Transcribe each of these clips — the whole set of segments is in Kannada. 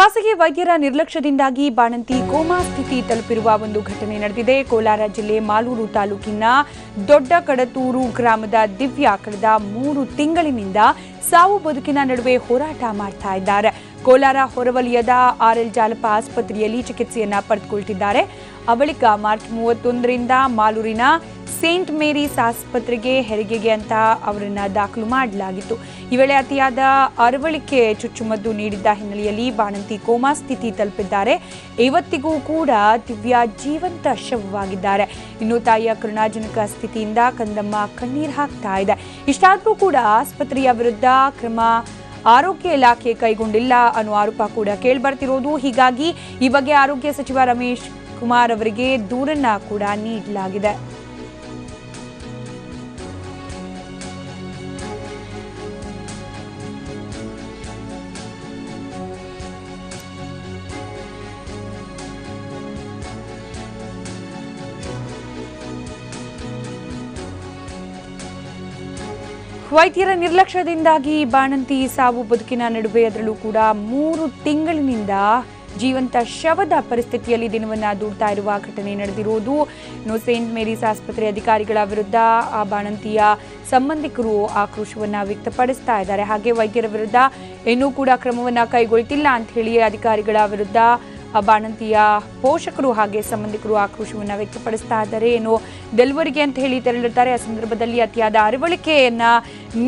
ಖಾಸಗಿ ವೈದ್ಯರ ನಿರ್ಲಕ್ಷ್ಯದಿಂದಾಗಿ ಬಾಣಂತಿ ಕೋಮಾ ಸ್ಥಿತಿ ತಲುಪಿರುವ ಒಂದು ಘಟನೆ ನಡೆದಿದೆ. ಕೋಲಾರ ಜಿಲ್ಲೆ ಮಾಲೂರು ತಾಲೂಕಿನ ದೊಡ್ಡ ಕಡತೂರು ಗ್ರಾಮದ ದಿವ್ಯಾ ಕಳೆದ ಮೂರು ತಿಂಗಳಿನಿಂದ ಸಾವು ಬದುಕಿನ ನಡುವೆ ಹೋರಾಟ ಮಾಡ್ತಾ ಇದ್ದಾರೆ. ಕೋಲಾರ ಹೊರವಲಯದ ಆರ್ಎಲ್ ಜಾಲಪ ಆಸ್ಪತ್ರೆಯಲ್ಲಿ ಚಿಕಿತ್ಸೆಯನ್ನ ಪಡೆದುಕೊಳ್ತಿದ್ದಾರೆ. ಆ ಬಳಿಕ ಮಾರ್ಚ್ ಮೂವತ್ತೊಂದರಿಂದ ಮಾಲೂರಿನ ಸೇಂಟ್ ಮೇರೀಸ್ ಆಸ್ಪತ್ರೆಗೆ ಹೆರಿಗೆಗೆ ಅಂತ ಅವರನ್ನ ದಾಖಲು ಮಾಡಲಾಗಿತ್ತು. ಈ ವೇಳೆ ಅತಿಯಾದ ಅರವಳಿಕೆ ಚುಚ್ಚುಮದ್ದು ನೀಡಿದ್ದ ಹಿನ್ನೆಲೆಯಲ್ಲಿ ಬಾಣಂತಿ ಕೋಮಾ ಸ್ಥಿತಿ ತಲುಪಿದ್ದಾರೆ. ಇವತ್ತಿಗೂ ಕೂಡ ದಿವ್ಯಾ ಜೀವಂತ ಶವವಾಗಿದ್ದಾರೆ. ಇನ್ನು ತಾಯಿಯ ಕರುಣಾಜನಕ ಸ್ಥಿತಿಯಿಂದ ಕಂದಮ್ಮ ಕಣ್ಣೀರು ಹಾಕ್ತಾ ಇದೆ. ಇಷ್ಟಾದರೂ ಕೂಡ ಆಸ್ಪತ್ರೆಯ ವಿರುದ್ಧ ಕ್ರಮ ಆರೋಗ್ಯ ಇಲಾಖೆ ಕೈಗೊಂಡಿಲ್ಲ ಅನ್ನೋ ಆರೋಪ ಕೂಡ ಕೇಳಿಬರ್ತಿರೋದು. ಹೀಗಾಗಿ ಈ ಬಗ್ಗೆ ಆರೋಗ್ಯ ಸಚಿವ ರಮೇಶ್ ಕುಮಾರ್ ಅವರಿಗೆ ದೂರನ್ನ ಕೂಡ ನೀಡಲಾಗಿದೆ. ವೈದ್ಯರ ನಿರ್ಲಕ್ಷ್ಯದಿಂದಾಗಿ ಬಾಣಂತಿ ಸಾವು ಬದುಕಿನ ನಡುವೆ ಅದರಲ್ಲೂ ಕೂಡ ಮೂರು ತಿಂಗಳಿನಿಂದ ಜೀವಂತ ಶವದ ಪರಿಸ್ಥಿತಿಯಲ್ಲಿ ದಿನವನ್ನು ದೂಡ್ತಾ ಇರುವ ಘಟನೆ ನಡೆದಿರುವುದು ಇನ್ನು ಸೇಂಟ್ ಮೇರೀಸ್ ಆಸ್ಪತ್ರೆ ಅಧಿಕಾರಿಗಳ ವಿರುದ್ಧ ಆ ಬಾಣಂತಿಯ ಸಂಬಂಧಿಕರು ಆಕ್ರೋಶವನ್ನ ವ್ಯಕ್ತಪಡಿಸ್ತಾ ಇದ್ದಾರೆ. ಹಾಗೆ ವೈದ್ಯರ ವಿರುದ್ಧ ಇನ್ನೂ ಕೂಡ ಕ್ರಮವನ್ನ ಕೈಗೊಳ್ತಿಲ್ಲ ಅಂತ ಹೇಳಿ ಅಧಿಕಾರಿಗಳ ವಿರುದ್ಧ ಬಾಣಂತಿಯ ಪೋಷಕರು ಹಾಗೆ ಸಂಬಂಧಿಕರು ಆಕ್ರೋಶವನ್ನ ವ್ಯಕ್ತಪಡಿಸ್ತಾ ಇದ್ದಾರೆ. ಏನು ಡೆಲಿವರಿಗೆ ಅಂತ ಹೇಳಿ ತೆರಳಿರ್ತಾರೆ ಆ ಸಂದರ್ಭದಲ್ಲಿ ಅತಿಯಾದ ಅರವಳಿಕೆಯನ್ನ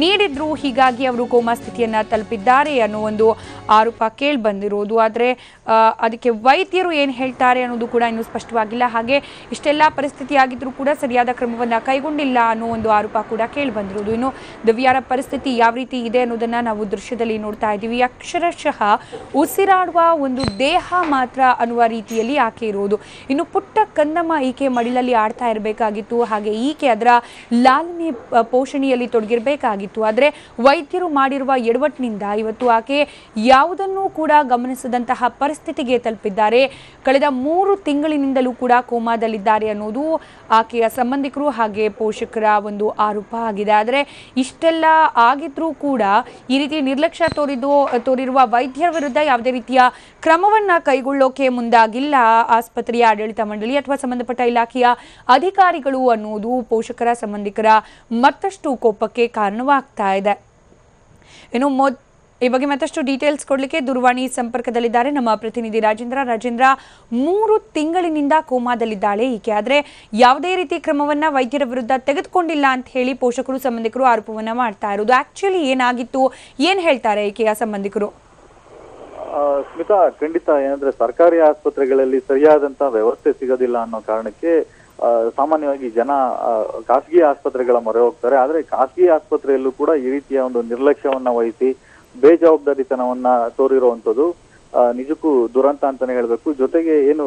ನೀಡಿದ್ರು. ಹೀಗಾಗಿ ಅವರು ಕೋಮಾ ಸ್ಥಿತಿಯನ್ನ ತಲುಪಿದ್ದಾರೆ ಅನ್ನೋ ಒಂದು ಆರೋಪ ಕೇಳಿ ಬಂದಿರೋದು ಆದರೆ ಅದಕ್ಕೆ ವೈದ್ಯರು ಏನು ಹೇಳ್ತಾರೆ ಅನ್ನೋದು ಕೂಡ ಇನ್ನೂ ಸ್ಪಷ್ಟವಾಗಿಲ್ಲ. ಹಾಗೆ ಇಷ್ಟೆಲ್ಲ ಪರಿಸ್ಥಿತಿ ಆಗಿದ್ರೂ ಕೂಡ ಸರಿಯಾದ ಕ್ರಮವನ್ನ ಕೈಗೊಂಡಿಲ್ಲ ಅನ್ನೋ ಒಂದು ಆರೋಪ ಕೂಡ ಕೇಳಿ ಬಂದಿರೋದು ಇನ್ನು ದಿವ್ಯಾರ ಪರಿಸ್ಥಿತಿ ಯಾವ ರೀತಿ ಇದೆ ಅನ್ನೋದನ್ನ ನಾವು ದೃಶ್ಯದಲ್ಲಿ ನೋಡ್ತಾ ಇದ್ದೀವಿ. ಅಕ್ಷರಶಃ ಉಸಿರಾಡುವ ಒಂದು ದೇಹ ಮಾತ್ರ ಅನ್ನುವ ರೀತಿಯಲ್ಲಿ ಆಕೆ ಇರುವುದು ಇನ್ನು ಪುಟ್ಟ ಕಂದಮ್ಮ ಈಕೆ ಮಡಿಲಲ್ಲಿ ಆಡ್ತಾ ಇರಬೇಕಾಗಿತ್ತು ಹಾಗೆ ಈಕೆ ಅದರ ಲಾಲನೆ ಪೋಷಣೆಯಲ್ಲಿ ತೊಡಗಿರಬೇಕಾಗಿತ್ತು. ಆದರೆ ವೈದ್ಯರು ಮಾಡಿರುವ ಎಡವಟ್ಟಿನಿಂದ ಇವತ್ತು ಆಕೆ ಯಾವುದನ್ನೂ ಕೂಡ ಗಮನಿಸದಂತಹ ಪರಿಸ್ಥಿತಿಗೆ ತಲುಪಿದ್ದಾರೆ. ಕಳೆದ ಮೂರು ತಿಂಗಳಿನಿಂದಲೂ ಕೂಡ ಕೋಮಾದಲ್ಲಿದ್ದಾರೆ ಅನ್ನೋದು ಆಕೆಯ ಸಂಬಂಧಿಕರು ಹಾಗೆ ಪೋಷಕರ ಒಂದು ಆರೋಪ ಆಗಿದೆ. ಆದರೆ ಇಷ್ಟೆಲ್ಲ ಆಗಿದ್ರೂ ಕೂಡ ಈ ರೀತಿ ನಿರ್ಲಕ್ಷ್ಯ ತೋರಿದು ತೋರಿರುವ ವೈದ್ಯರ ವಿರುದ್ಧ ಯಾವುದೇ ರೀತಿಯ ಕ್ರಮವನ್ನ ಕೈಗೊಳ್ಳೋಕೆ ಮುಂದಾಗಿಲ್ಲ. ಆಸ್ಪತ್ರೆಯ ಆಡಳಿತ ಮಂಡಳಿ ಅಥವಾ ಸಂಬಂಧಪಟ್ಟ ಇಲಾಖೆಯ ಅಧಿಕಾರಿಗಳು ಅನ್ನುವುದು ಪೋಷಕರ ಸಂಬಂಧಿಕರ ಮತ್ತಷ್ಟು ಕೋಪಕ್ಕೆ ಕಾರಣವಾಗ್ತಾ ಇದೆ. ಇನ್ನು ಈ ಬಗ್ಗೆ ಮತ್ತಷ್ಟು ಡೀಟೇಲ್ಸ್ ಕೊಡಲಿಕ್ಕೆ ದೂರವಾಣಿ ಸಂಪರ್ಕದಲ್ಲಿದ್ದಾರೆ ನಮ್ಮ ಪ್ರತಿನಿಧಿ ರಾಜೇಂದ್ರ. ರಾಜೇಂದ್ರ, ಮೂರು ತಿಂಗಳಿನಿಂದ ಕೋಮಾದಲ್ಲಿದ್ದಾಳೆ ಈಕೆ. ಆದರೆ ಯಾವುದೇ ರೀತಿ ಕ್ರಮವನ್ನ ವೈದ್ಯರ ವಿರುದ್ಧ ತೆಗೆದುಕೊಂಡಿಲ್ಲ ಅಂತ ಹೇಳಿ ಪೋಷಕರು, ಸಂಬಂಧಿಕರು ಆರೋಪವನ್ನ ಮಾಡ್ತಾ ಇರೋದು. ಆಕ್ಚುಲಿ ಏನಾಗಿತ್ತು? ಏನ್ ಹೇಳ್ತಾರೆ ಈಕೆಯ ಸಂಬಂಧಿಕರು? ಸ್ಮಿತಾ, ಖಂಡಿತ. ಏನಂದ್ರೆ ಸರ್ಕಾರಿ ಆಸ್ಪತ್ರೆಗಳಲ್ಲಿ ಸರಿಯಾದಂತಹ ವ್ಯವಸ್ಥೆ ಸಿಗೋದಿಲ್ಲ ಅನ್ನೋ ಕಾರಣಕ್ಕೆ ಸಾಮಾನ್ಯವಾಗಿ ಜನ ಖಾಸಗಿ ಆಸ್ಪತ್ರೆಗಳ ಮೊರೆ ಹೋಗ್ತಾರೆ. ಆದ್ರೆ ಖಾಸಗಿ ಆಸ್ಪತ್ರೆಯಲ್ಲೂ ಕೂಡ ಈ ರೀತಿಯ ಒಂದು ನಿರ್ಲಕ್ಷ್ಯವನ್ನ ವಹಿಸಿ, ಬೇಜವಾಬ್ದಾರಿತನವನ್ನ ತೋರಿರುವಂತದ್ದು ನಿಜಕ್ಕೂ ದುರಂತ ಅಂತಾನೆ ಹೇಳ್ಬೇಕು. ಜೊತೆಗೆ ಏನು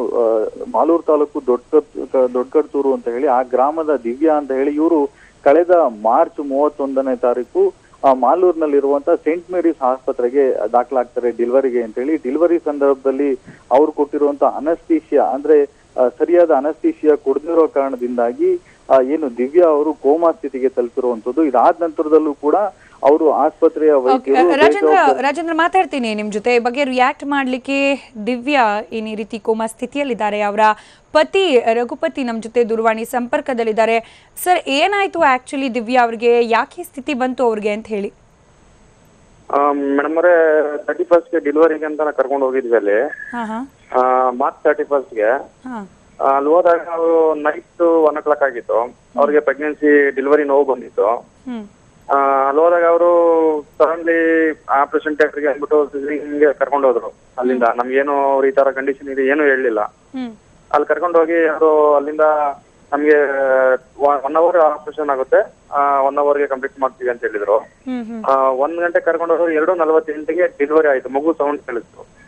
ಮಾಲೂರು ತಾಲೂಕು ದೊಡ್ಡ ದೊಡ್ಡಕಡ್ತೂರು ಅಂತ ಹೇಳಿ, ಆ ಗ್ರಾಮದ ದಿವ್ಯಾ ಅಂತ ಹೇಳಿ, ಇವರು ಕಳೆದ ಮಾರ್ಚ್ ಮೂವತ್ತೊಂದನೇ ತಾರೀಕು, ಆ, ಮಾಲೂರಿನಲ್ಲಿರುವಂತ ಸೇಂಟ್ ಮೇರೀಸ್ ಆಸ್ಪತ್ರೆಗೆ ದಾಖಲಾಗ್ತಾರೆ ಡಿಲಿವರಿಗೆ ಅಂತ ಹೇಳಿ. ಡಿಲಿವರಿ ಸಂದರ್ಭದಲ್ಲಿ ಅವ್ರು ಕೊಟ್ಟಿರುವಂತ ಅನಸ್ತೀಶಿಯಾ, ಅಂದ್ರೆ ಸರಿಯಾದ ಅನಸ್ತೀಶಿಯಾ ಕೊಡದಿರೋ ಕಾರಣದಿಂದಾಗಿ ಏನು ದಿವ್ಯಾ ಅವರು ಕೋಮಾ ಸ್ಥಿತಿಗೆ ತಲುಪಿರುವಂತದ್ದು ಇದಾದ ನಂತರದಲ್ಲೂ ಕೂಡ ಅವರು ಆಸ್ಪತ್ರೆಯ ಓಕೆ ರಾಜೇಂದ್ರ ರಾಜೇಂದ್ರ ಮಾತಾಡ್ತೀನಿ ನಿಮ್ ಜೊತೆ. ಈ ಬಗ್ಗೆ ರಿಯಾಕ್ಟ್ ಮಾಡ್ಲಿಕ್ಕೆ ದಿವ್ಯಾ ಏನ್ ಈ ರೀತಿ ಕೋಮಾ ಸ್ಥಿತಿಯಲ್ಲಿದ್ದಾರೆ. ಅವರ ಪತಿ ರಘುಪತಿ ನಮ್ ಜೊತೆ ದೂರವಾಣಿ ಸಂಪರ್ಕದಲ್ಲಿದ್ದಾರೆ. ಸರ್ ಏನಾಯ್ತು ಆಕ್ಚುಲಿ ದಿವ್ಯಾ ಅವ್ರಿಗೆ? ಯಾಕೆ ಸ್ಥಿತಿ ಬಂತು ಅವ್ರಿಗೆ ಅಂತ ಹೇಳಿ. ಮೇಡಮ್ ಅವರೇ ತರ್ಟಿ ಫಸ್ಟ್ ಡೆಲಿವರಿಗೆ ಅಂತ ಕರ್ಕೊಂಡು ಹೋಗಿದ್ವಿ ಅಲ್ಲಿ. ಹಾ ಹಾ. ಮಾರ್ಚ್ ತರ್ಟಿ ಫಸ್ಟ್ಗೆ ಅಲ್ಲಿ ಹೋದಾಗ ನಾವು ನೈಟ್ ಒನ್ ಓ ಕ್ಲಾಕ್ ಆಗಿತ್ತು. ಅವ್ರಿಗೆ ಪ್ರೆಗ್ನೆನ್ಸಿ ಡೆಲಿವರಿ ನೋವು ಬಂದಿತ್ತು. ಅಲ್ಲಿ ಹೋದಾಗ ಅವರು ಸಡನ್ಲಿ ಆಪರೇಷನ್ ಥಿಯೇಟರ್ಗೆ ಅಂದ್ಬಿಟ್ಟು ಹಿಂಗೆ ಕರ್ಕೊಂಡು ಹೋದ್ರು. ಅಲ್ಲಿಂದ. ನಮ್ಗೇನು ಅವ್ರು ಈ ತರ ಕಂಡೀಷನ್ ಇದೆ ಏನು ಹೇಳಲಿಲ್ಲ. ಅಲ್ಲಿ ಕರ್ಕೊಂಡು ಹೋಗಿ ಅವರು ಅಲ್ಲಿಂದ ನಮ್ಗೆ ಒನ್ ಅವರ್ ಆಪರೇಷನ್ ಆಗುತ್ತೆ. ಒನ್ ಅವರ್ಗೆ ಕಂಪ್ಲೀಟ್ ಮಾಡ್ತೀವಿ ಅಂತ ಹೇಳಿದ್ರು. ಒಂದ್ ಗಂಟೆ ಕರ್ಕೊಂಡು ಹೋದ್ರು ಎರಡು ನಲವತ್ತೆಂಟಿಗೆ ಡೆಲಿವರಿ ಆಯ್ತು. ಮಗು ಸೌಂಡ್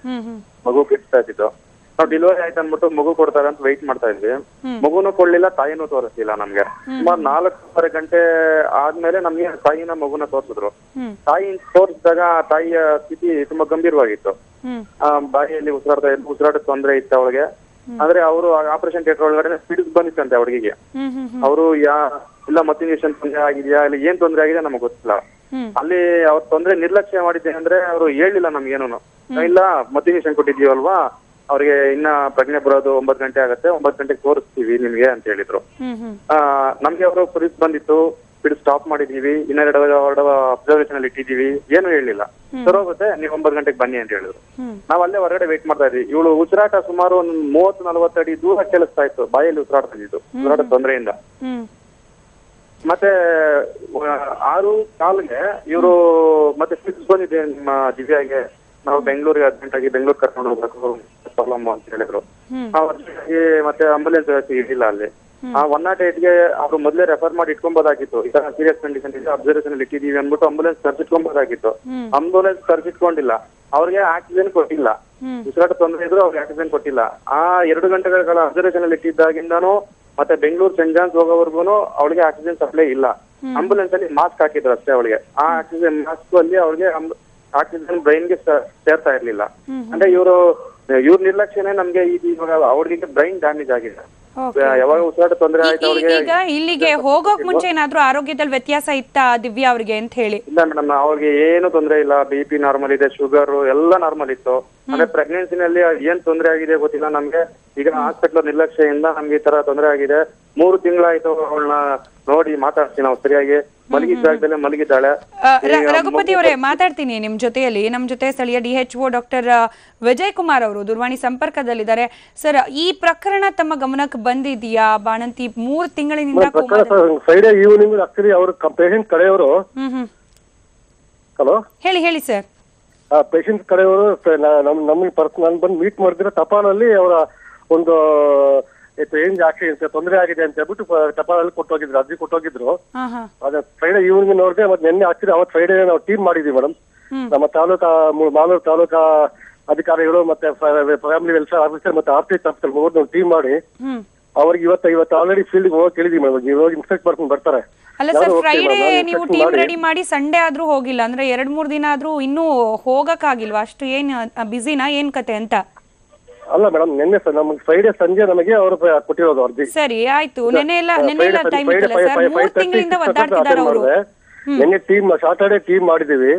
ಹ್ಮ್ ಮಗು ಕಿಟ್ತಾ ಇದ್ದಿತ್ತು ನಾವು ಡೆಲಿವರಿ ಆಯ್ತು ಅಂದ್ಬಿಟ್ಟು ಮಗು ಕೊಡ್ತಾರೆ ಅಂತ ವೆಯ್ಟ್ ಮಾಡ್ತಾ ಇದ್ವಿ. ಮಗುನು ಕೊಡ್ಲಿಲ್ಲ ತಾಯಿನೂ ತೋರಿಸ್ಲಿಲ್ಲ ನಮ್ಗೆ. ಸುಮಾರು ನಾಲ್ಕೂವರೆ ಗಂಟೆ ಆದ್ಮೇಲೆ ನಮ್ಗೆ ತಾಯಿನ ಮಗುನ ತೋರಿಸಿದ್ರು. ತಾಯಿ ತೋರಿಸಿದಾಗ ತಾಯಿಯ ಸ್ಥಿತಿ ತುಂಬಾ ಗಂಭೀರವಾಗಿತ್ತು. ಬಾಯಿಯಲ್ಲಿ ಉಸಿರಾಡ್ತಾ ಇದ್ದು ಉಸಿರಾಟದ ತೊಂದರೆ ಇತ್ತು ಅವಳಿಗೆ. ಆದ್ರೆ ಅವರು ಆಪರೇಷನ್ ಥಿಯೇಟರ್ ಒಳಗಡೆ ಸ್ಪೀಡ್ ಬಂದಿತ್ತಂತೆ ಆ ಹುಡುಗಿಗೆ. ಹ್ಮ್ ಅವರು ಯಾ ಇಲ್ಲ ಮತ್ತೆ ಇಂಜೆಕ್ಷನ್ ತೊಂದರೆ ಆಗಿದೆಯಾ ಇಲ್ಲ ಏನ್ ತೊಂದರೆ ಆಗಿದೆ ನಮಗೆ ಗೊತ್ತಿಲ್ಲ. ಅಲ್ಲಿ ಅವ್ರ ತೊಂದರೆ ನಿರ್ಲಕ್ಷ್ಯ ಮಾಡಿದ್ದೆ ಅಂದ್ರೆ ಅವರು ಹೇಳಿಲ್ಲ ನಮ್ಗೇನು ಇಲ್ಲ ಮತ್ತೆ ಇಂಜೆಕ್ಷನ್ ಕೊಟ್ಟಿದೀವಲ್ವಾ ಅವ್ರಿಗೆ ಇನ್ನ ಪ್ರಜ್ಞೆ ಬರೋದು ಒಂಬತ್ ಗಂಟೆ ಆಗತ್ತೆ ಒಂಬತ್ ಗಂಟೆಗೆ ತೋರಿಸ್ತೀವಿ ನಿಮ್ಗೆ ಅಂತ ಹೇಳಿದ್ರು. ಆ, ನಮ್ಗೆ ಅವರು ಪೊಲೀಸ್ ಬಂದಿತ್ತು. ಬಿಡು ಸ್ಟಾಪ್ ಮಾಡಿದೀವಿ ಇನ್ನೆರಡು ಅಬ್ಸರ್ವೇಷನ್ ಅಲ್ಲಿ ಇಟ್ಟಿದೀವಿ ಏನು ಹೇಳಿಲ್ಲ. ಸರ್ ಹೋಗುತ್ತೆ ನೀವು ಒಂಬತ್ತು ಗಂಟೆಗೆ ಬನ್ನಿ ಅಂತ ಹೇಳಿದ್ರು. ನಾವ್ ಅಲ್ಲೇ ಹೊರಗಡೆ ವೇಟ್ ಮಾಡ್ತಾ ಇದ್ವಿ. ಇವಳು ಉಸಿರಾಟ ಸುಮಾರು ಒಂದು ಮೂವತ್ತು ನಲವತ್ತು ಅಡಿ ದೂರ ಕೇಳಿಸ್ತಾ ಇತ್ತು ಬಾಯಲ್ಲಿ ಉಸಿರಾಡ್ತಾ ಇದ್ದು ಉಸಿರಾಟ ತೊಂದರೆಯಿಂದ. ಮತ್ತೆ ಆರು ಕಾಲ್ಗೆ ಇವರು ಮತ್ತೆ ಫಿಕ್ಸ್ ಬಂದಿದೆ ನಿಮ್ಮ ದಿವ್ಯಾಗೆ. ನಾವು ಬೆಂಗಳೂರಿಗೆ ಅರ್ಜೆಂಟ್ ಆಗಿ ಬೆಂಗಳೂರು ಕರ್ಕೊಂಡು ಹೋಗ್ಬೇಕು ಪ್ರಾಬ್ಲಮ್ ಅಂತ ಹೇಳಿದ್ರು. ಮತ್ತೆ ಆಂಬುಲೆನ್ಸ್ ವ್ಯವಸ್ಥೆ ಇರಲಿಲ್ಲ ಅಲ್ಲಿ. ಆ ಒನ್ ನಾಟ್ಗೆ ಅವ್ರು ಮೊದಲೇ ರೆಫರ್ ಮಾಡಿ ಇಟ್ಕೊಬೋದಾಗಿತ್ತು. ಈ ತರ ಸೀರಿಯಸ್ ಕಂಡೀಷನ್ ಇದೆ ಅಬ್ಸರ್ವೇಷನ್ ಅಲ್ಲಿ ಇಟ್ಟಿದೀವಿ ಅಂದ್ಬಿಟ್ಟು ಆಂಬುಲೆನ್ಸ್ ತರ್ಸಿಟ್ಕೊಬೋದಾಗಿತ್ತು. ಆಂಬುಲೆನ್ಸ್ ತರಿಸಿಟ್ಕೊಂಡಿಲ್ಲ ಅವ್ರಿಗೆ ಆಕ್ಸಿಜನ್ ಕೊಟ್ಟಿಲ್ಲ. ಉಸಿರಾಟ ತೊಂದರೆ ಇದ್ರು ಅವ್ರಿಗೆ ಆಕ್ಸಿಜನ್ ಕೊಟ್ಟಿಲ್ಲ. ಆ ಎರಡು ಗಂಟೆಗಳ ಕಾಲ ಅಬ್ಸರ್ವೇಷನ್ ಅಲ್ಲಿ ಇಟ್ಟಿದ್ದಾಗಿಂದಾನು ಮತ್ತೆ ಬೆಂಗಳೂರು ಸೆಂಟ್ ಜಾನ್ಸ್ ಹೋಗೋವರೆಗೂ ಅವಳಿಗೆ ಆಕ್ಸಿಜನ್ ಸಪ್ಲೈ ಇಲ್ಲ. ಆಂಬುಲೆನ್ಸ್ ಅಲ್ಲಿ ಮಾಸ್ಕ್ ಹಾಕಿದ್ರು ಅಷ್ಟೇ ಅವಳಿಗೆ. ಆ ಆಕ್ಸಿಜನ್ ಮಾಸ್ಕ್ ಅಲ್ಲಿ ಅವಳಿಗೆ ಆಕ್ಸಿಜನ್ ಬ್ರೈನ್ಗೆ ಸೇರ್ತಾ ಇರ್ಲಿಲ್ಲ. ಅಂದ್ರೆ ಇವರು ಇವ್ರ ನಿರ್ಲಕ್ಷ್ಯನೇ ನಮ್ಗೆ ಇವಾಗ ಅವಳಿಗೆ ಬ್ರೈನ್ ಡ್ಯಾಮೇಜ್ ಆಗಿದೆ. ಯಾವಾಗ ಉಸಿರಾಟ ತೊಂದರೆ ಆಯ್ತು ಅವ್ರಿಗೆ ಈಗ ಇಲ್ಲಿಗೆ ಹೋಗೋಕ್ ಮುಂಚೆ ಏನಾದ್ರೂ ಆರೋಗ್ಯದಲ್ಲಿ ವ್ಯತ್ಯಾಸ ಇತ್ತಾ ದಿವ್ಯಾ ಅವ್ರಿಗೆ ಅಂತ ಹೇಳಿ? ಇಲ್ಲ ಮೇಡಮ್ ಅವ್ರಿಗೆ ಏನು ತೊಂದರೆ ಇಲ್ಲ. ಬಿ ಪಿ ನಾರ್ಮಲ್ ಇದೆ ಶುಗರ್ ಎಲ್ಲ ನಾರ್ಮಲ್ ಇತ್ತು. ಅಂದ್ರೆ ಪ್ರೆಗ್ನೆನ್ಸಿನಲ್ಲಿ ಏನ್ ತೊಂದರೆ ಆಗಿದೆ ಗೊತ್ತಿಲ್ಲ ನಮ್ಗೆ. ಈಗ ಹಾಸ್ಪಿಟಲ್ ನಿರ್ಲಕ್ಷ್ಯದಿಂದ ನಮ್ಗೆ ಈ ತರ ತೊಂದರೆ ಆಗಿದೆ. ಮೂರು ತಿಂಗಳಾಯ್ತು ಅವಳನ್ನ ನೋಡಿ ಮಾತಾಡ್ತೀನಿ ನಾವು ಸರಿಯಾಗಿ. ಮಲಗಿದ ಜಾಗದಲ್ಲೇ ಮಲಗಿದ್ದಾಳೆ. ರಘುಪತಿ ಅವರೇ ಮಾತಾಡ್ತೀನಿ ನಿಮ್ ಜೊತೆಯಲ್ಲಿ. ನಮ್ ಜೊತೆ ಸ್ಥಳೀಯ D H O doctor Vijay Kumar ಅವರು ದೂರವಾಣಿ ಸಂಪರ್ಕದಲ್ಲಿದ್ದಾರೆ. ಸರ್ ಈ ಪ್ರಕರಣ ತಮ್ಮ ಗಮನಕ್ಕೆ ಬಂದಿದೆಯಾ? ಬಾಣಂತಿ ಮೂರ್ ತಿಂಗಳಿನಿಂದ ಫ್ರೈಡೆ ಈವ್ನಿಂಗ್ ಆಕ್ಚುಲಿ ಅವ್ರ ಪೇಷಂಟ್ ಕಡೆಯವರು ಹ್ಮ್ ಹ್ಮ್. ಹಲೋ ಹೇಳಿ ಹೇಳಿ ಸರ್ ಆ ಪೇಷಂಟ್ ಕಡೆಯವರು ನಮ್ ನಮಗೆ ಪರ್ಸ್ ನಾನು ಬಂದು ಮೀಟ್ ಮಾಡಿದ್ರೆ ತಪಾಲಲ್ಲಿ ಅವರ ಒಂದು ಏನ್ ಆಕ್ಸಿಡೆಂಟ್ ತೊಂದರೆ ಆಗಿದೆ ಅಂತ ಹೇಳ್ಬಿಟ್ಟು ತಪಾಲಲ್ಲಿ ಕೊಟ್ಟೋಗಿದ್ರು ಅರ್ಜಿ ಕೊಟ್ಟೋಗಿದ್ರು ಅದೇ ಫ್ರೈಡೆ ಈವ್ನಿಂಗ್ ನೋಡಿದೆ ಮತ್ತೆ ನಿನ್ನೆ ಆಕ್ಚುಲಿ ಅವತ್ತು ಫ್ರೈಡೆ ನಾವು ಟೀಮ್ ಮಾಡಿದ್ವಿ ಮೇಡಮ್ ನಮ್ಮ ತಾಲೂಕಾ ಮಾಲೂರು ತಾಲೂಕಾ ಅಧಿಕಾರಿಗಳು ಮತ್ತೆ ಫ್ಯಾಮಿಲಿ ವೆಲ್ಫೇರ್ ಆಫೀಸರ್ ಮತ್ತೆ ಆರ್ಥಿಕ ಆಫೀಸರ್ ಮೂರು ಟೀಮ್ ಮಾಡಿ ಅವ್ರಿಗೆ ಇವತ್ತು ಇವತ್ತು ಆಲ್ರೆಡಿ ಫೀಲ್ಡ್ ಹೋಗಿ ಕೇಳಿದೀವಿ ಮೇಡಮ್. ಇವಾಗ ಇನ್ಸ್ಪೆಕ್ಟ್ ಮಾಡ್ಕೊಂಡು ಬರ್ತಾರೆ. ಅಲ್ಲ ಸರ್ ಫ್ರೈಡೇ ಫ್ರೈಡೆ madam, ನಾನು ನೀವು ಟೀಮ್ ಮಾಡಿ- ರೆಡಿ ಮಾಡಿ ಸಂಡೇ ಆದ್ರೂ ಹೋಗಿಲ್ಲ. ಅಂದ್ರೆ ಎರಡ್ ಮೂರ್ ದಿನ ಆದ್ರೂ ಇನ್ನೂ ಹೋಗಕ್ಕಾಗಿಲ್ವಾ? ಅಷ್ಟು ಏನ್ ಬಿಸಿನಾ ಏನ್ ಕತೆ ಅಂತ? ಅಲ್ಲ ಮೇಡಮ್ ನಿನ್ನೆ ಸರ್ ನಮಗೆ ಫ್ರೈಡೆ ಸಂಜೆ ನಮಗೆ ಅವರು ಕೊಟ್ಟಿರೋದು ಅರ್ಜಿ ಸರಿ ಆಯ್ತು. ನೆನ್ನೆ ಎಲ್ಲ ನೆನ್ನೆ ಎಲ್ಲ ಟೈಮ್ ಇತ್ತಲ್ಲ ಸರ್ ಮೂರ್ ತಿಂಗಳಿಂದ ಒದ್ದಾಡ್ತಿದ್ದಾರೆ ಅವರು. ನಿನ್ನೆ ಟೀಮ್ ಸಾಟರ್ಡೆ ಟೀಮ್ ಮಾಡಿದೀವಿ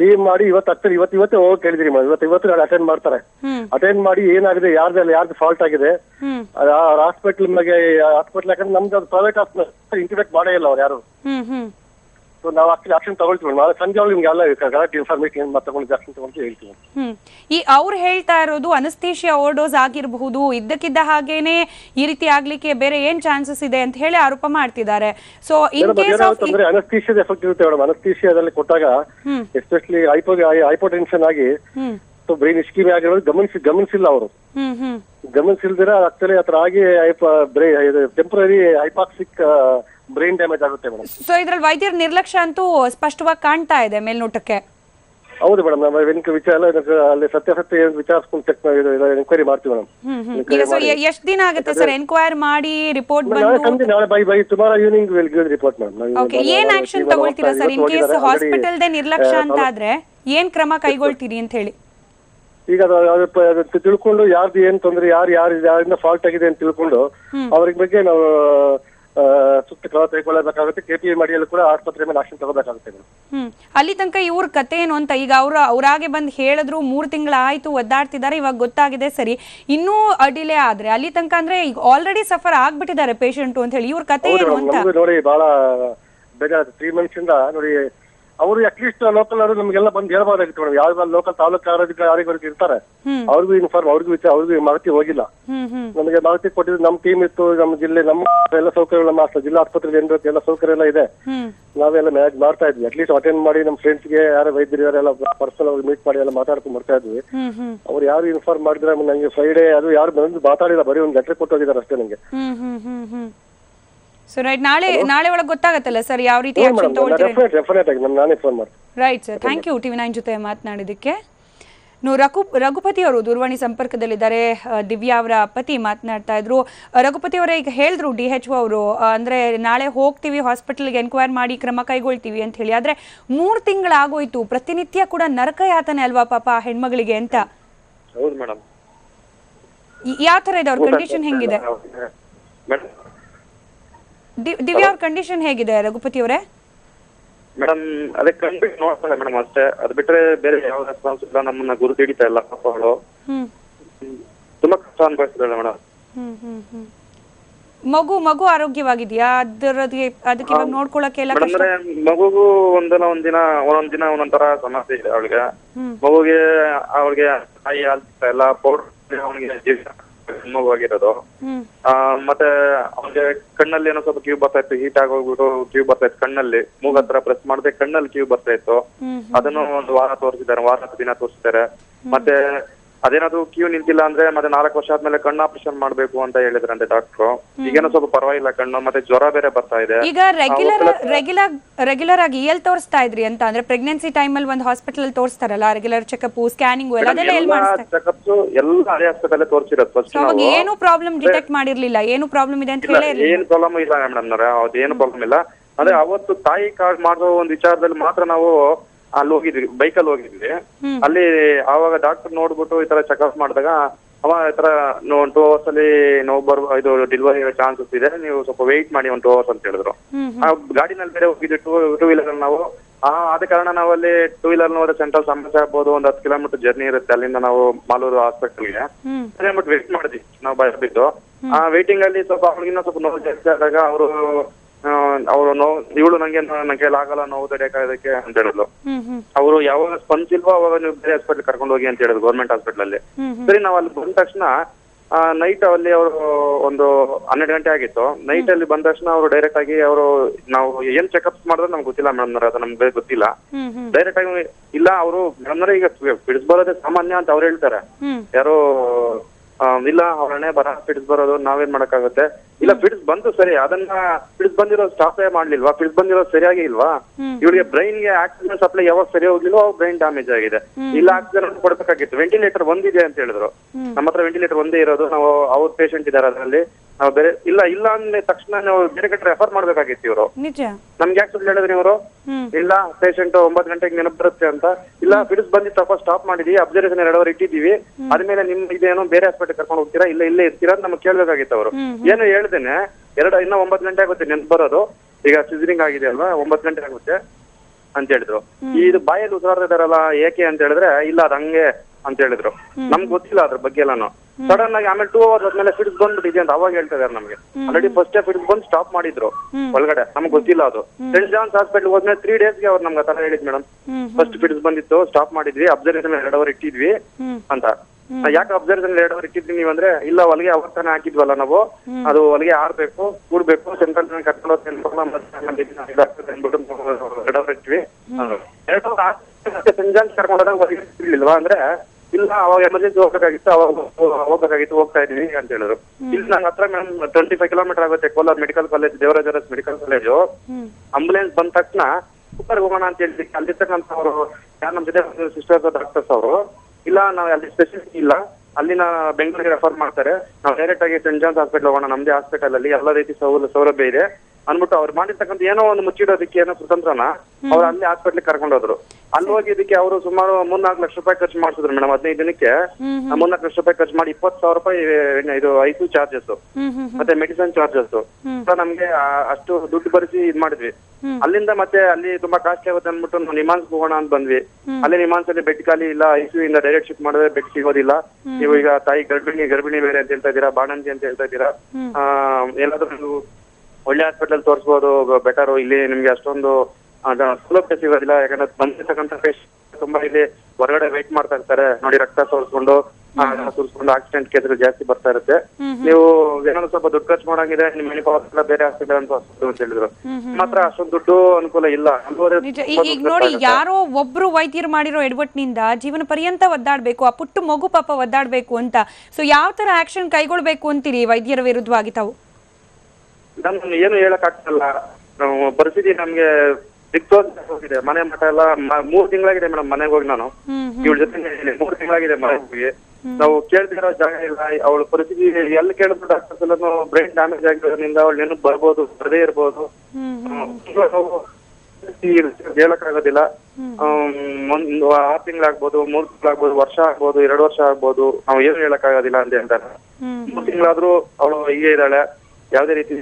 ಟೀಮ್ ಮಾಡಿ ಇವತ್ತು ಹತ್ತಿರ ಇವತ್ತು ಇವತ್ತೇ ಹೋಗಿ ಕೇಳಿದ್ರಿ ಇವತ್ತು ಇವತ್ತು ನಾನು ಅಟೆಂಡ್ ಮಾಡ್ತಾರೆ. ಅಟೆಂಡ್ ಮಾಡಿ ಏನಾಗಿದೆ ಯಾರ್ದಲ್ಲ ಯಾರ್ದು ಫಾಲ್ಟ್ ಆಗಿದೆ? ಹಾಸ್ಪಿಟಲ್ ಬಗ್ಗೆ ಹಾಸ್ಪಿಟಲ್ ಯಾಕಂದ್ರೆ ನಮ್ದು ಅದು ಪ್ರೈವೇಟ್ ಹಾಸ್ಪಿಟಲ್ ಇಂಟಿಮೇಟ್ ಮಾಡೇ ಇಲ್ಲ ಅವ್ರು ಯಾರು. ಸೊ ನಾವು ಆಕ್ಚುಲಿ ಆಕ್ಷನ್ ತಗೊಳ್ತೀವಿ ನಾಳೆ ಸಂಜೆ ಒಳಗೆ ನಿಮ್ಗೆ ಎಲ್ಲ ಕರೆಕ್ಟ್ ಇನ್ಫಾರ್ಮೇಶನ್ ಮತ್ತೆ ತಗೊಂಡು ಆಕ್ಷನ್ ತಗೊಂಡು ಹೇಳ್ತೀವಿ ಹ್ಮ್. ಈ ಅವ್ರು ಹೇಳ್ತಾ ಇರೋದು ಅನಸ್ತೀಶಿಯಾ ಓವರ್ಡೋಸ್ ಆಗಿರಬಹುದು ಇದ್ದಕ್ಕಿದ್ದ ಹಾಗೇನೆ ಈ ರೀತಿ ಆಗ್ಲಿಕ್ಕೆ ಬೇರೆ ಏನ್ ಚಾನ್ಸಸ್ ಇದೆ ಅಂತ ಹೇಳಿ ಆರೋಪ ಮಾಡ್ತಿದ್ದಾರೆ. ಸೊ ಇನ್ ಕೇಸ್ ಆಫ್ ಅಂದ್ರೆ ಅನಸ್ತೀಶಿಯದ ಎಫೆಕ್ಟ್ ಇರುತ್ತೆ ಮೇಡಮ್. ಅನಸ್ತೀಶಿಯಾದಲ್ಲಿ ಕೊಟ್ಟಾಗ ಎಸ್ಪೆಷಲಿ ಹೈಪೋ ಹೈಪೋಟೆನ್ಷನ್ ಆಗಿ ಸೊ ಬ್ರೈನ್ ಇಸ್ಕಿಮಿ ಆಗಿರೋದು ಗಮನಿಸಿ ಗಮನಿಸಿಲ್ಲ ಅವರು. ಗಮನಿಸಿಲ್ದಿರ ಆಕ್ಚುಲಿ ಆತರ ಆಗಿ ಟೆಂಪರರಿ ಹೈಪಾಕ್ಸಿಕ್ ಬ್ರೈನ್ ಡ್ಯಾಮೇಜ್ ಆಗುತ್ತೆ ಮೇಡಮ್ ಸೊ ಇದ್ರಲ್ಲಿ ವೈದ್ಯರ ನಿರ್ಲಕ್ಷ್ಯ ಅಂತೂ ಸ್ಪಷ್ಟವಾಗಿ ಕಾಣ್ತಾ ಇದೆ ಮೇಲ್ನೋಟಕ್ಕೆ. ಹೌದು ಮೇಡಮ್ ನಮ್ಮ ಏನಕ್ಕೆ ವಿಚಾರ ಅಲ್ಲಿ ಸತ್ಯ ಸತ್ಯಾಸತ್ಯ ಏನು ವಿಚಾರಿಸ್ಕೊಂಡು ಚೆಕ್ ಎನ್ಕ್ವೈರಿ ಮಾಡ್ತೀವಿ ಮೇಡಮ್ ಎಷ್ಟ್ ದಿನ ಆಗುತ್ತೆ ಸರ್? ಎನ್ಕ್ವೈರ್ ಮಾಡಿ ರಿಪೋರ್ಟ್ ಬಂದು ನಾಳೆ bye bye tomorrow evening will give report madam okay ಏನ್ ಆಕ್ಷನ್ ತಗೊಳ್ತೀರಾ ಸರ್? ಇನ್ ಕೇಸ್ ಹಾಸ್ಪಿಟಲ್ದೇ ನಿರ್ಲಕ್ಷ್ಯ ಅಂತ ಆದ್ರೆ ಏನ್ ಕ್ರಮ ಕೈಗೊಳ್ತೀರಿ ಅಂತ ಹೇಳಿ. ಈಗ ಅದು ತಿಳ್ಕೊಂಡು ಯಾರ್ದು ಏನ್ ತೊಂದ್ರೆ ಯಾರು ಯಾರು ಯಾರಿಂದ ಫಾಲ್ಟ್ ಆಗಿದೆ ಅಂತ ತಿಳ್ಕೊಂಡು ಅವ್ರ ಬಗ್ಗೆ ನಾವು ಸುತ್ತ ಸೂಕ್ತ ಕ್ರಮ ತೆಗೆದುಕೊಳ್ಳಬೇಕಾಗುತ್ತೆ. ಕೆ ಪಿ ಮಾಡಿಯಲ್ಲೂ ಕೂಡ ಆಸ್ಪತ್ರೆ ಮೇಲೆ ಆಕ್ಷನ್ ತಗೋಬೇಕಾಗುತ್ತೆ ಹ್ಮ್. ಅಲ್ಲಿ ತನಕ ಇವ್ರ ಕತೆ ಏನು ಅಂತ ಈಗ ಅವ್ರ ಅವ್ರಾಗೆ ಬಂದು ಹೇಳಿದ್ರು ಮೂರ್ ತಿಂಗಳ ಆಯ್ತು ಒದ್ದಾಡ್ತಿದ್ದಾರೆ ಇವಾಗ ಗೊತ್ತಾಗಿದೆ ಸರಿ. ಇನ್ನೂ ಡಿಲೇ ಆದ್ರೆ ಅಲ್ಲಿ ತನಕ ಅಂದ್ರೆ ಈಗ ಆಲ್ರೆಡಿ ಸಫರ್ ಆಗ್ಬಿಟ್ಟಿದ್ದಾರೆ ಪೇಷಂಟ್ ಅಂತ ಹೇಳಿ ಇವ್ರ ಕತೆ ಏನು ಅಂತ? ನೋಡಿ ಬಹಳ ಬೇಜಾರ ತ್ರೀ ಮಂತ್ಸ್ ಇಂದ ನೋಡಿ ಅವರು ಅಟ್ಲೀಸ್ಟ್ ಲೋಕಲ್ ಅವರು ನಮಗೆಲ್ಲ ಬಂದು ಹೇಳಬಹುದಾಗಿತ್ತು ಮೇಡಮ್. ಯಾವ ಲೋಕಲ್ ತಾಲೂಕು ಆರೋಗ್ಯ ಅಧಿಕಾರಿಗಳು ಇರ್ತಾರೆ. ಅವ್ರಿಗೂ ಇನ್ಫಾರ್ಮ್ ಅವ್ರಿಗೂ ವಿಚಾರ ಅವ್ರಿಗೂ ಮಾಹಿತಿ ಹೋಗಿಲ್ಲ. ನಮಗೆ ಮಾಹಿತಿ ಕೊಟ್ಟಿದ್ದು ನಮ್ಮ ಟೀಮ್ ಇತ್ತು ನಮ್ಮ ಜಿಲ್ಲೆ ನಮ್ಮ ಎಲ್ಲ ಸೌಕರ್ಯ ನಮ್ಮ ಜಿಲ್ಲಾ ಆಸ್ಪತ್ರೆ ಜನರು ಎಲ್ಲ ಸೌಕರ್ಯ ಎಲ್ಲ ಇದೆ. ನಾವೆಲ್ಲ ಮ್ಯಾನೇಜ್ ಮಾಡ್ತಾ ಇದ್ವಿ. ಅಟ್ಲೀಸ್ಟ್ ಅಟೆಂಡ್ ಮಾಡಿ ನಮ್ಮ ಫ್ರೆಂಡ್ಸ್ಗೆ ಯಾರು ವೈದ್ಯರು ಯಾರೆಲ್ಲ ಪರ್ಸನಲ್ ಅವ್ರಿಗೆ ಮೀಟ್ ಮಾಡಿ ಎಲ್ಲ ಮಾತಾಡ್ಕೊಂಡು ಬರ್ತಾ ಇದ್ವಿ. ಅವ್ರು ಯಾರು ಇನ್ಫಾರ್ಮ್ ಮಾಡಿದ್ರೆ ನಂಗೆ ಫ್ರೈಡೆ ಅದು ಯಾರು ಬಂದು ಮಾತಾಡಿಲ್ಲ ಬರೀ ಒಂದು ಲೆಟರ್ ಕೊಟ್ಟು ಹೋಗಿದ್ದಾರೆ ಅಷ್ಟೇ ನಂಗೆ ಸೊ ರೈಟ್ ನಾಳೆ ನಾಳೆ ಒಳಗೆ ಗೊತ್ತಾಗತ್ತಲ್ಲ ಸರ್ ಯಾವ ರೀತಿ ಆಕ್ಷನ್ ತಗೊಳ್ತೀರಿ ಡೆಫಿನೆಟ್ ಡೆಫಿನೆಟ್ ಆಗಿ ನಾನು ನಾನೇ ಫೋನ್ ಮಾಡ್ತೀನಿ. Right sir thank you TV nine ಜೊತೆ ಮಾತನಾಡಿದ್ದಕ್ಕೆ. ನೋ ರಘು ರಘುಪತಿ ಅವರು ದೂರವಾಣಿ ಸಂಪರ್ಕದಲ್ಲಿದ್ದಾರೆ. ಆ, ದಿವ್ಯಾ ಅವರ ಪತಿ ಮಾತನಾಡ್ತಾ ಇದ್ರು. ರಘುಪತಿ ಅವರ ಈಗ ಹೇಳಿದ್ರು ಡಿ ಎಚ್ ಅವರು. ಅಂದ್ರೆ ನಾಳೆ ಹೋಗ್ತೀವಿ ಹಾಸ್ಪಿಟಲ್ಗೆ ಎನ್ಕ್ವೈರ್ ಮಾಡಿ ಕ್ರಮ ಕೈಗೊಳ್ತೀವಿ ಅಂತ ಹೇಳಿ. ಆದ್ರೆ ಮೂರು ತಿಂಗಳಾಗೋಯ್ತು. ಪ್ರತಿನಿತ್ಯ ಕೂಡ ನರಕ ಯಾತನೆ ಅಲ್ವಾ ಪಾಪ ಆ ಹೆಣ್ಮಗಳಿಗೆ ಅಂತ? ಯಾವ ಥರ ಇದೆ ಅವ್ರ ಕಂಡೀಷನ್ ಹೆಂಗಿದೆ? ದಿವ್ಯಾ ಅವ್ರ ಕಂಡೀಷನ್ ಹೇಗಿದೆ ರಘುಪತಿ ಅವರೇ? ಮೇಡಮ್ ಅದೇ ಕಂಡ್ಬಿಟ್ಟು ನೋಡ್ತಾಳೆ ಮೇಡಮ್ ಅಷ್ಟೇ. ಅದ್ ಬಿಟ್ರೆ ಬೇರೆ ಯಾವ ರೆಸ್ಪಾನ್ಸ್ ಇಲ್ಲ ನಮ್ಮನ್ನ ಗುರುತು ಹಿಡಿತಾ ಇಲ್ಲ ಪಾಪ ಅವಳು. ತುಂಬಾ ಕಷ್ಟ ಅನ್ಭವಿಸ್ತಿದ್ದಾಳೆ ಮೇಡಮ್. ಮಗು ಮಗು ಆರೋಗ್ಯವಾಗಿದೆಯಾ? ಅದರ ಅದಕ್ಕೆ ಇವಾಗ ನೋಡ್ಕೊಳಕ್ಕೆ ಎಲ್ಲ ಮೇಡಮ್ ಕಷ್ಟ? ಅಂದ್ರೆ ಮಗುಗೂ ಒಂದಲ್ಲ ಒಂದಿನ ಒಂದೊಂದ್ ದಿನ ಒಂದೊಂದರ ಸಮಸ್ಯೆ ಇದೆ ಅವಳಿಗೆ. ಮಗುಗೆ ಅವಳಿಗೆ ತಾಯಿ ಹಾಲ್ ಸಿಗ್ತಾ ಇಲ್ಲ ಪೌಡರ್ ಅವನಿಗೆ ಆ, ಮತ್ತೆ ಅವ್ನಿಗೆ ಕಣ್ಣಲ್ಲಿ ಏನೋ ಸ್ವಲ್ಪ ಕ್ಯೂ ಬರ್ತಾ ಇತ್ತು ಹೀಟ್ ಆಗೋಗ್ಬಿಟ್ಟು ಕ್ಯೂ ಬರ್ತಾ ಇತ್ತು ಕಣ್ಣಲ್ಲಿ. ಮೂಗ್ ಹತ್ರ ಪ್ರೆಸ್ ಮಾಡದೆ ಕಣ್ಣಲ್ಲಿ ಕ್ಯೂ ಬರ್ತಾ ಇತ್ತು. ಅದನ್ನು ಒಂದು ವಾರ ತೋರಿಸಿದ್ದಾರೆ ವಾರ ಹತ್ತು ದಿನ ತೋರಿಸಿದ್ದಾರೆ. ಮತ್ತೆ ಅದೇನಾದ್ರು ಕ್ಯೂ ನಿಂತಿಲ್ಲ ಅಂದ್ರೆ ಮತ್ತೆ ನಾಲ್ಕು ವರ್ಷ ಆದ್ಮೇಲೆ ಕಣ್ಣು ಆಪರೇಷನ್ ಮಾಡ್ಬೇಕು ಅಂತ ಹೇಳಿದ್ರಂತೆ ಡಾಕ್ಟರ್ ಈಗೇನೋ ಸ್ವಲ್ಪ ಪರವಾಗಿಲ್ಲ ಕಣ್ಣು ಮತ್ತೆ ಜ್ವರ ಬೇರೆ ಬರ್ತಾ ಇದೆ. ಈಗ ರೆಗ್ಯುಲರ್ ರೆಗ್ಯುಲರ್ ರೆಗ್ಯುಲರ್ ಆಗಿ ಎಲ್ಲಿ ತೋರಿಸ್ತಾ ಇದ್ರಿ ಅಂತ ಅಂದ್ರೆ ಪ್ರೆಗ್ನೆನ್ಸಿ ಅಲ್ಲಿ ಒಂದು ಹಾಸ್ಪಿಟಲ್ ತೋರಿಸ್ತಾರಲ್ಲ ರೆಗ್ಯುಲರ್ ಚೆಕಪ್ ಸ್ಕ್ಯಾನಿಂಗ್ ಎಲ್ಲ ಅದೇ ಹಾಸ್ಪಿಟಲ್ ತೋರಿಸಿರೋದು ಫಸ್ಟ್ ಏನು ಪ್ರಾಬ್ಲಮ್ ಡಿಟೆಕ್ಟ್ ಮಾಡಿರ್ಲಿಲ್ಲ? ಏನು ಪ್ರಾಬ್ಲಮ್ ಇದೆ ಅಂತ ಹೇಳಿ ಏನ್ ಪ್ರಾಬ್ಲಮ್ ಇಲ್ಲ ಮೇಡಮ್ ಅದೇನು ಪ್ರಾಬ್ಲಮ್ ಇಲ್ಲ. ಅಂದ್ರೆ ಅವತ್ತು ತಾಯಿ ಕಾರ್ಡ್ ಮಾಡೋ ಒಂದು ವಿಚಾರದಲ್ಲಿ ಮಾತ್ರ ನಾವು ಅಲ್ಲಿ ಹೋಗಿದ್ವಿ ಬೈಕಲ್ಲಿ ಹೋಗಿದ್ವಿ. ಅಲ್ಲಿ ಆವಾಗ ಡಾಕ್ಟರ್ ನೋಡ್ಬಿಟ್ಟು ಈ ತರ ಚೆಕಪ್ ಮಾಡಿದಾಗ ಅವ ಈ ತರ ಒಂದು ಟೂ ಅವರ್ಸ್ ಅಲ್ಲಿ ನೋವು ಬರ್ ಇದು ಡೆಲಿವರಿ ಚಾನ್ಸಸ್ ಇದೆ ನೀವು ಸ್ವಲ್ಪ ವೆಯ್ಟ್ ಮಾಡಿ ಒಂದು ಟೂ ಅವರ್ಸ್ ಅಂತ ಹೇಳಿದ್ರು. ಆ ಗಾಡಿನಲ್ಲಿ ಬೇರೆ ಹೋಗಿದ್ವಿ ಟೂ ಟೂ ವೀಲರ್ ನಾವು. ಆ ಆದ ಕಾರಣ ನಾವು ಅಲ್ಲಿ ಟೂ ವೀಲರ್ ಹೋದ್ರೆ ಸೆಂಟ್ರಲ್ ಸಮಸ್ಯೆ ಆಗ್ಬೋದು ಒಂದ್ ಹತ್ತು ಕಿಲೋಮೀಟರ್ ಜರ್ನಿ ಇರುತ್ತೆ ಅಲ್ಲಿಂದ ನಾವು ಮಾಲೂರು ಹಾಸ್ಪಿಟಲ್ಗೆ ಅದೇ ಬಿಟ್ಟು ವೇಟ್ ಮಾಡಿದ್ವಿ ನಾವು ಬಿದ್ದು. ಆ ವೇಟಿಂಗ್ ಅಲ್ಲಿ ಸ್ವಲ್ಪ ಅವ್ರಿಗಿನ್ನ ಸ್ವಲ್ಪ ನೋವು ಜಾಸ್ತಿ ಆದಾಗ ಅವರು ಅವರು ನೋವು ಇವಳು ನಂಗೆ ನನ್ನ ಕೈಲಿ ಆಗಲ್ಲ ನೋವು ತಡೆಯಕ್ಕಾಗದಕ್ಕೆ ಅಂತ ಹೇಳಿದ್ಲು. ಅವರು ಯಾವಾಗ ಸ್ಪಂಚ್ ಇಲ್ವೋ ಅವಾಗ ನೀವು ಬೇರೆ ಹಾಸ್ಪಿಟಲ್ ಕರ್ಕೊಂಡು ಹೋಗಿ ಅಂತ ಹೇಳಿದ್ರು ಗೌರ್ಮೆಂಟ್ ಹಾಸ್ಪಿಟಲ್ ಅಲ್ಲಿ. ಸರಿ ನಾವ್ ಅಲ್ಲಿ ಬಂದ ತಕ್ಷಣ ನೈಟ್ ಅಲ್ಲಿ ಅವರು ಒಂದು ಹನ್ನೆರಡು ಗಂಟೆ ಆಗಿತ್ತು. ನೈಟ್ ಅಲ್ಲಿ ಬಂದ ತಕ್ಷಣ ಅವರು ಡೈರೆಕ್ಟ್ ಆಗಿ ಅವರು ನಾವು ಏನ್ ಚೆಕ್ಅಪ್ ಮಾಡಿದ್ರೆ ನಮ್ಗೆ ಗೊತ್ತಿಲ್ಲ ಮೇಡಮ್ ಅದು ನಮ್ಗೆ ಗೊತ್ತಿಲ್ಲ. ಡೈರೆಕ್ಟ್ ಆಗಿ ಇಲ್ಲ ಅವರು ಮೇಡಮ್ ಈಗ ಬರೋದೇ ಸಾಮಾನ್ಯ ಅಂತ ಅವ್ರು ಹೇಳ್ತಾರೆ. ಯಾರೋ ಇಲ್ಲ ಅವ್ರ ಹಣೆ ಬರ ಫಿಟ್ಸ್ ಬರೋದು ನಾವೇನ್ ಮಾಡಕ್ಕಾಗುತ್ತೆ? ಇಲ್ಲ ಫಿಟ್ಸ್ ಬಂತು ಸರಿ ಅದನ್ನ ಫಿಟ್ಸ್ ಬಂದಿರೋ ಸ್ಟಾಪೇ ಮಾಡ್ಲಿಲ್ವಾ? ಫಿಟ್ಸ್ ಬಂದಿರೋ ಸರಿಯಾಗಿ ಇಲ್ವಾ? ಇವಳಿಗೆ ಬ್ರೈನ್ಗೆ ಆಕ್ಸಿಜನ್ ಸಪ್ಲೈ ಯಾವಾಗ ಸರಿ ಹೋಗ್ಲಿಲ್ವೋ ಅವಾಗ ಬ್ರೈನ್ ಡ್ಯಾಮೇಜ್ ಆಗಿದೆ. ಇಲ್ಲ ಆಕ್ಸಿಜನ್ ಕೊಡ್ಬೇಕಾಗಿತ್ತು. ವೆಂಟಿಲೇಟರ್ ಒಂದಿದೆ ಅಂತ ಹೇಳಿದ್ರು. ನಮ್ಮ ಹತ್ರ ವೆಂಟಿಲೇಟರ್ ಒಂದೇ ಇರೋದು. ನಾವು ಅವ್ರ ಪೇಷಂಟ್ ಇದಾರೆ ಅದರಲ್ಲಿ. ನಾವು ಬೇರೆ ಇಲ್ಲ ಇಲ್ಲ ಅಂದ್ರೆ ತಕ್ಷಣ ನಾವು ಬೇರೆ ಕಡೆ ರೆಫರ್ ಮಾಡ್ಬೇಕಾಗಿತ್ತು ಇವರು. ನಿಜ. ನಮ್ಗೆ ಯಾಕೆ ಸುಳ್ಳು ಹೇಳಿದ್ರಿ ಇವರು? ಹ್ಮ್. ಇಲ್ಲ ಪೇಷಂಟ್ ಒಂಬತ್ತು ಗಂಟೆಗೆ ನೆನಪು ಬರುತ್ತೆ ಅಂತ. ಇಲ್ಲ ಬಿಡಿಸ್ ಬಂದಿ ತಪ್ಪ ಸ್ಟಾಪ್ ಮಾಡಿದೀವಿ ಅಬ್ಸರ್ವೇಷನ್ ಎರಡು ಅವರ್ ಇಟ್ಟಿದೀವಿ ಅದ್ಮೇಲೆ ನಿಮ್ ಇದೇನೋ ಬೇರೆ ಹಾಸ್ಪಿಟಲ್ ಕರ್ಕೊಂಡು ಹೋಗ್ತೀರಾ ಇಲ್ಲ ಇಲ್ಲೇ ಇರ್ತೀರಾ ಅಂತ ನಮ್ಗೆ ಕೇಳ್ಬೇಕಾಗಿತ್ತು ಅವರು. ಏನು ಹೇಳ್ದೇನೆ ಎರಡು ಇನ್ನ ಒಂಬತ್ತು ಗಂಟೆ ಆಗುತ್ತೆ ನೆನ್ಪು ಬರೋದು. ಈಗ ಸಿಸರಿಂಗ್ ಆಗಿದೆ ಅಲ್ವಾ ಒಂಬತ್ತು ಗಂಟೆ ಆಗುತ್ತೆ ಅಂತ ಹೇಳಿದ್ರು. ಇದು ಬಾಯಲ್ಲಿ ಉಸಿರಾಡ್ತಿದಾರಲ್ಲ ಏಕೆ ಅಂತ ಹೇಳಿದ್ರೆ ಇಲ್ಲ ಅದ್ ಹಂಗೆ ಅಂತ ಹೇಳಿದ್ರು. ನಮ್ಗೆ ಗೊತ್ತಿಲ್ಲ ಅದ್ರ ಬಗ್ಗೆ ಎಲ್ಲಾನು ಸಡನ್ ಆಗಿ ಆಮೇಲೆ ಟೂ ಅವರ್ಸ್ ಆದ್ಮೇಲೆ ಫಿಡ್ಸ್ ಬಂದ್ಬಿಟ್ಟಿದೆ ಅಂತ ಅವಾಗ ಹೇಳ್ತಾ ಇದಾರೆ ನಮ್ಗೆ. ಆಲ್ರೆಡಿ ಫಸ್ಟ್ ಫಿಡ್ಸ್ ಬಂದು ಸ್ಟಾಪ್ ಮಾಡಿದ್ರು. ಒಳಗಡೆ. ನಮ್ಗೆ ಗೊತ್ತಿಲ್ಲ ಅದು. ಸೆಂಟ್ ಜಾನ್ಸ್ ಹಾಸ್ಪಿಟಲ್ ಹೋದ್ಮೇಲೆ ತ್ರೀ ಡೇಸ್ಗೆ ಅವ್ರು ನಮ್ಗೆ ತರ ಹೇಳಿದ್ ಮೇಡಮ್ ಫಸ್ಟ್ ಫಿಡ್ಸ್ ಬಂದಿತ್ತು ಸ್ಟಾಪ್ ಮಾಡಿದ್ವಿ ಅಬ್ಸರ್ವೇಷನ್ ಎರಡು ಅವರ್ ಇಟ್ಟಿದ್ವಿ ಅಂತ. ಯಾಕೆ ಅಬ್ಸರ್ವೇಷನ್ ಎರಡು ಅವರ್ ಇಟ್ಟಿದ್ವಿ ನೀವ್ ಅಂದ್ರೆ ಇಲ್ಲ ಹೊಲಿಗೆ ಅವತ್ತಾನೆ ಹಾಕಿದ್ವಲ್ಲ ನಾವು. ಅದು ಹೊಲಿಗೆ ಆರ್ಬೇಕು ಕೂಡ್ಬೇಕು ಸೆಂಟ್ರಲ್ ಕರ್ಕೊಂಡು ಹೋಗ್ತಾ ಅಂದ್ಬಿಟ್ಟು ಎರಡು ಅವರ್ ಇಟ್ವಿ ಎರಡು ಅವರ್ ಸೆಂಟ್ ಸಂಜಾನ್ ಕರ್ಕೊಂಡು ಹೋದಾಗ ಇರ್ಲಿಲ್ವಾ ಅಂದ್ರೆ ಇಲ್ಲ ಅವಾಗ ಎಮರ್ಜೆನ್ಸಿ ಹೋಗ್ಬೇಕಾಗಿತ್ತು ಅವಾಗ ಹೋಗ್ಬೇಕಾಗಿತ್ತು ಹೋಗ್ತಾ ಇದೀವಿ ಅಂತ ಹೇಳಿದ್ರು. ಇಲ್ಲಿ ನನ್ನ ಹತ್ರ ಮೇಡಮ್ ಟ್ವೆಂಟಿ ಫೈವ್ ಕಿಲೋಮೀಟರ್ ಆಗುತ್ತೆ Kolar medical college Devaraja Urs medical college ambulance ಬಂದ ತಕ್ಷಣ ಸೂಪರ್ ಹೋಗೋಣ ಅಂತ ಹೇಳಿ ಅಲ್ಲಿರ್ತಕ್ಕಂಥ ಅವರು ಯಾರು ನಮ್ಮ ಜೊತೆ ಸಿಸ್ಟರ್ಸ್ ಡಾಕ್ಟರ್ಸ್ ಅವರು ಇಲ್ಲ ನಾವು ಅಲ್ಲಿ ಸ್ಪೆಸಿಫಿಕ್ ಇಲ್ಲ. ಅಲ್ಲಿನ ಬೆಂಗಳೂರಿಗೆ ರೆಫರ್ ಮಾಡ್ತಾರೆ. ನಾವು ಡೈರೆಕ್ಟ್ ಆಗಿ ಸೆಂಟ್ ಜಾನ್ಸ್ ಹಾಸ್ಪಿಟಲ್ ಹೋಗೋಣ ನಮ್ದೇ ಹಾಸ್ಪಿಟಲ್ ಅಲ್ಲಿ ಎಲ್ಲ ರೀತಿ ಸೌಲ ಸೌಲಭ್ಯ ಇದೆ. ಅನ್ಬಿಟ್ಟು ಅವ್ರು ಮಾಡಿರ್ತಕ್ಕಂಥ ಏನೋ ಒಂದು ಮುಚ್ಚಿಡೋದಕ್ಕೆ ಏನೋ ಸ್ವತಂತ್ರನ ಅವ್ರು ಅಲ್ಲಿ ಹಾಸ್ಪಿಟ್ಲ್ ಕರ್ಕೊಂಡೋದ್ರು. ಅಲ್ಲಿ ಹೋಗಿದ್ದಕ್ಕೆ ಅವರು ಸುಮಾರು ಮೂರ್ನಾಲ್ಕು ಲಕ್ಷ ರೂಪಾಯಿ ಖರ್ಚು ಮಾಡಿಸಿದ್ರು ಮೇಡಮ್ ಹದಿನೈದು ದಿನಕ್ಕೆ. ಮೂರ್ನಾಲ್ಕು ಲಕ್ಷ ರೂಪಾಯಿ ಖರ್ಚು ಮಾಡಿ ಇಪ್ಪತ್ತು ಸಾವಿರ ರೂಪಾಯಿ ಇದು ಐಸು ಚಾರ್ಜಸ್ ಮತ್ತೆ ಮೆಡಿಸಿನ್ ಚಾರ್ಜಸ್ ನಮ್ಗೆ ಅಷ್ಟು ದುಡ್ಡು ಭರಿಸಿ ಇದ್ ಮಾಡಿದ್ವಿ. ಅಲ್ಲಿಂದ ಮತ್ತೆ ಅಲ್ಲಿ ತುಂಬಾ ಕಾಸ್ಟ್ಲಿ ಆಗುತ್ತೆ ಅಂದ್ಬಿಟ್ಟು ನಾವು ನಿಮಾನ್ಸ್ ಹೋಗೋಣ ಅಂತ ಬಂದ್ವಿ. ಅಲ್ಲಿ ನಿಮಾನ್ಸ್ ಅಲ್ಲಿ ಬೆಡ್ ಖಾಲಿ ಇಲ್ಲ ಐಸು ಇಂದ ಡೈರೆಕ್ಟ್ ಶಿಫ್ಟ್ ಮಾಡಿದ್ರೆ ಬೆಡ್ ಸಿಗೋದಿಲ್ಲ. ನೀವು ಈಗ ತಾಯಿ ಗರ್ಭಿಣಿ ಗರ್ಭಿಣಿ ಬೇರೆ ಅಂತ ಹೇಳ್ತಾ ಇದ್ದೀರಾ ಬಾಣಂತಿ ಅಂತ ಹೇಳ್ತಾ ಇದ್ದೀರಾ. ನೀವು ಒಳ್ಳೆ ಹಾಸ್ಪಿಟಲ್ ತೋರಿಸ್ಬೋದು ಬೆಟರ್ ಇಲ್ಲಿ ನಿಮ್ಗೆ ಅಷ್ಟೊಂದು ಸೌಲಭ್ಯ ಸಿಗೋದಿಲ್ಲ. ಯಾಕಂದ್ರೆ ಬಂದಿರ್ತಕ್ಕಂಥ ಪೇಷಂಟ್ ತುಂಬಾ ಇಲ್ಲಿ ಹೊರಗಡೆ ವೆಯ್ಟ್ ಮಾಡ್ತಾ ಇರ್ತಾರೆ. ನೋಡಿ ರಕ್ತ ಸೋರಿಸ್ಕೊಂಡು ಸುರಿಸ್ಕೊಂಡು ಆಕ್ಸಿಡೆಂಟ್ ಕೇಸ್ಗಳು ಜಾಸ್ತಿ ಬರ್ತಾ ಇರುತ್ತೆ. ನೀವು ಏನಾದ್ರು ಸ್ವಲ್ಪ ದುಡ್ಡು ಖರ್ಚು ಮಾಡಂಗಿದೆ ನಿಮ್ ಮನೆ ಹಾಸ್ಪಿಟಲ್ ಬೇರೆ ಹಾಸ್ಪಿಟಲ್ ಅಂತ ಅಂತ ಹೇಳಿದ್ರು. ಮಾತ್ರ ಅಷ್ಟೊಂದು ದುಡ್ಡು ಅನುಕೂಲ ಇಲ್ಲ. ಈಗ ನೋಡಿ. ಯಾರೋ ಒಬ್ರು ವೈದ್ಯರು ಮಾಡಿರೋ ನಿಂದ ಜೀವನ ಪರ್ಯಂತ ಒದ್ದಾಡ್ಬೇಕು ಆ ಪುಟ್ಟು ಮಗು ಪಾಪ ಒದ್ದಾಡ್ಬೇಕು ಅಂತ. ಸೊ ಯಾವ ತರ ಆಕ್ಷನ್ ಕೈಗೊಳ್ಬೇಕು ಅಂತೀರಿ ವೈದ್ಯರ ವಿರುದ್ಧವಾಗಿ ತಾವು? ನಾನು ಏನು ಹೇಳಕ್ ಆಗ್ತಲ್ಲ ನಾವು ಪರಿಸ್ಥಿತಿ ನಮ್ಗೆ ಹೋಗಿದೆ. ಮನೆ ಮಠ ಎಲ್ಲ ಮೂರ್ ತಿಂಗಳಾಗಿದೆ ಮೇಡಮ್ ಮನೆಗೆ ಹೋಗಿ ನಾನು. ಇವಳ ಜೊತೆ. ಮೂರ್ ತಿಂಗಳಾಗಿದೆ ಮನೆಗೆ ಹೋಗಿ. ನಾವು ಕೇಳ್ತಿರೋ ಜಾಗ ಇಲ್ಲ. ಅವಳ ಪರಿಸ್ಥಿತಿ ಎಲ್ಲಿ ಕೇಳಿದ್ರು ಡಾಕ್ಟರ್ಸ್ ಎಲ್ಲ ಬ್ರೈನ್ ಡ್ಯಾಮೇಜ್ ಆಗಿರೋದ್ರಿಂದ ಅವಳು ನೆನಪು ಬರ್ಬೋದು ಬರದೇ ಇರ್ಬೋದು. ಹೇಳಕ್ಕಾಗೋದಿಲ್ಲ. ಒಂದು ಆರು ತಿಂಗಳಾಗ್ಬೋದು ಮೂರ್ ತಿಂಗಳಾಗ್ಬೋದು ವರ್ಷ ಆಗ್ಬೋದು ಎರಡು ವರ್ಷ ಆಗ್ಬೋದು. ನಾವು ಏನು ಹೇಳಕ್ಕಾಗೋದಿಲ್ಲ ಅಂತ. ಹೇಳ್ತಾರೆ ಮೂರ್ ತಿಂಗಳಾದ್ರೂ ಅವಳು ಹೀಗೆ ಇದ್ದಾಳೆ. ಯಾವ್ದೇ ರೀತಿ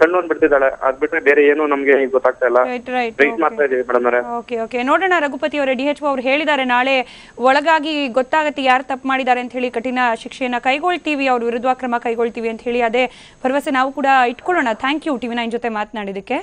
ಕಣ್ಣು ಬಿಡ್ತಿದ್ದಾಳೆ. ಅದ್ ಬಿಟ್ರೆ ಬೇರೆ ಏನು ನಮ್ಗೆ ಗೊತ್ತಾಗ್ತಾ ಇಲ್ಲ. ರೈಟ್ ರೈಟ್ ವೆಯ್ಟ್ ಮಾಡ್ತಾ ಇದೀವಿ ಮೇಡಮ್ ಅವರೇ. ಓಕೆ ಓಕೆ ನೋಡೋಣ ರಘುಪತಿ ಅವರೇ ಡಿ ಎಚ್ ಅವ್ರು ಹೇಳಿದ್ದಾರೆ ನಾಳೆ ಒಳಗಾಗಿ ಗೊತ್ತಾಗತ್ತೆ ಯಾರು ತಪ್ಪು ಮಾಡಿದ್ದಾರೆ ಅಂತ ಹೇಳಿ ಕಠಿಣ ಶಿಕ್ಷೆಯನ್ನ ಕೈಗೊಳ್ತೀವಿ ಅವ್ರ ವಿರುದ್ಧ ಕ್ರಮ ಕೈಗೊಳ್ತೀವಿ ಅಂತ ಹೇಳಿ ಅದೇ ಭರವಸೆ ನಾವು ಕೂಡ ಇಟ್ಕೊಳ್ಳೋಣ. ಥ್ಯಾಂಕ್ ಯು ಟಿವಿ ನೈನ್ ಜೊತೆ ಮಾತನಾಡಿದಕ್ಕೆ